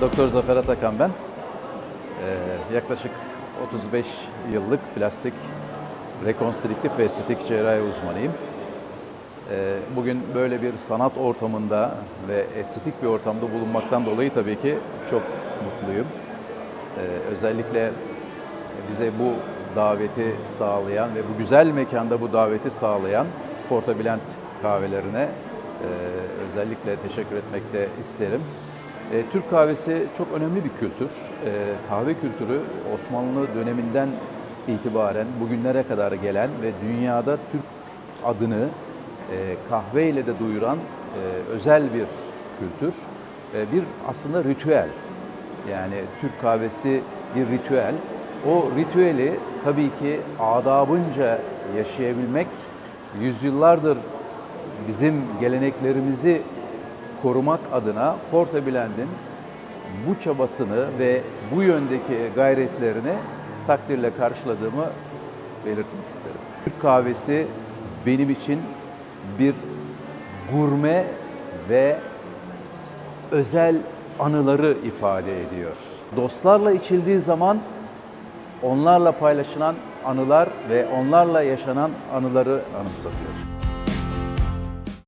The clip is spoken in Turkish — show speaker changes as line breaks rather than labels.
Doktor Zafer Atakan ben. Ee, yaklaşık 35 yıllık plastik rekonstrüktif ve estetik cerrahi uzmanıyım. Ee, bugün böyle bir sanat ortamında ve estetik bir ortamda bulunmaktan dolayı tabii ki çok mutluyum. Ee, özellikle bize bu daveti sağlayan ve bu güzel mekanda bu daveti sağlayan Fortabilent kahvelerine e, özellikle teşekkür etmek de isterim. E, Türk kahvesi çok önemli bir kültür. E, kahve kültürü Osmanlı döneminden itibaren bugünlere kadar gelen ve dünyada Türk adını e, kahve ile de duyuran e, özel bir kültür. E, bir aslında ritüel. Yani Türk kahvesi bir ritüel. O ritüeli tabii ki adabınca yaşayabilmek yüzyıllardır bizim geleneklerimizi korumak adına Fortabilend'in bu çabasını ve bu yöndeki gayretlerini takdirle karşıladığımı belirtmek isterim. Türk kahvesi benim için bir gurme ve özel anıları ifade ediyor. Dostlarla içildiği zaman onlarla paylaşılan anılar ve onlarla yaşanan anıları anımsatıyor.